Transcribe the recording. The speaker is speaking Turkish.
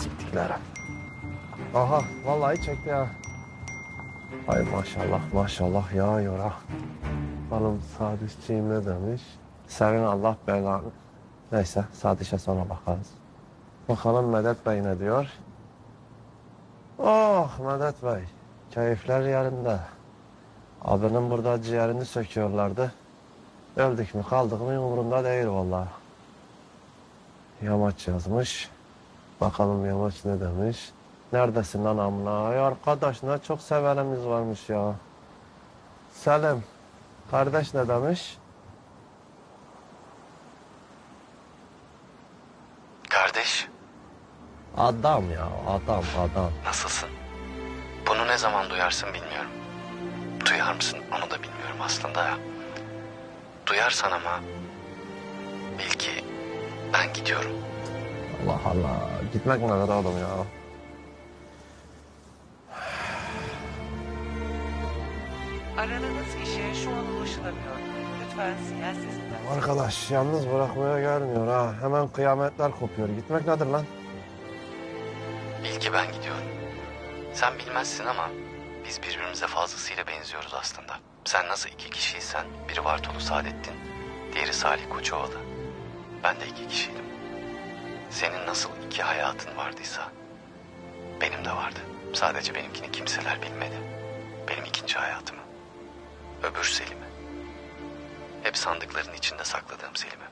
beklerim. Aha vallahi çekti ya. Ay maşallah maşallah yağıyor ha. Hanım Sadişçiğim ne demiş? Senin Allah belanı. Neyse Sadiş'e sonra bakarız. Bakalım Medet Bey ne diyor? Oh Medet Bey. Keyifler yerinde. Abinin burada ciğerini söküyorlardı. Öldük mü kaldık mı umurumda değil vallahi. Yamaç yazmış. Bakalım Yamaç ne demiş. Neredesin lan amına? Ay arkadaş ne çok sevenimiz varmış ya. Selim. Kardeş ne demiş? Kardeş, Adam ya adam adam. nasılsın? Bunu ne zaman duyarsın bilmiyorum. Duyar mısın onu da bilmiyorum aslında ya. Duyarsan ama bil ki ben gidiyorum. Allah Allah. Gitmek mi kadar oğlum ya? Aradığınız kişiye şu an ulaşılamıyor. Lütfen sinyal sesinden Arkadaş yalnız bırakmaya gelmiyor ha. Hemen kıyametler kopuyor. Gitmek nedir lan? Bil ki ben gidiyorum. Sen bilmezsin ama biz birbirimize fazlasıyla benziyoruz aslında. Sen nasıl iki kişiysen biri Vartolu Saadettin, diğeri Salih Koçovalı. Ben de iki kişiydim. Senin nasıl iki hayatın vardıysa benim de vardı. Sadece benimkini kimseler bilmedi. Benim ikinci hayatımı. Öbür Selim'i. Hep sandıkların içinde sakladığım Selim'i.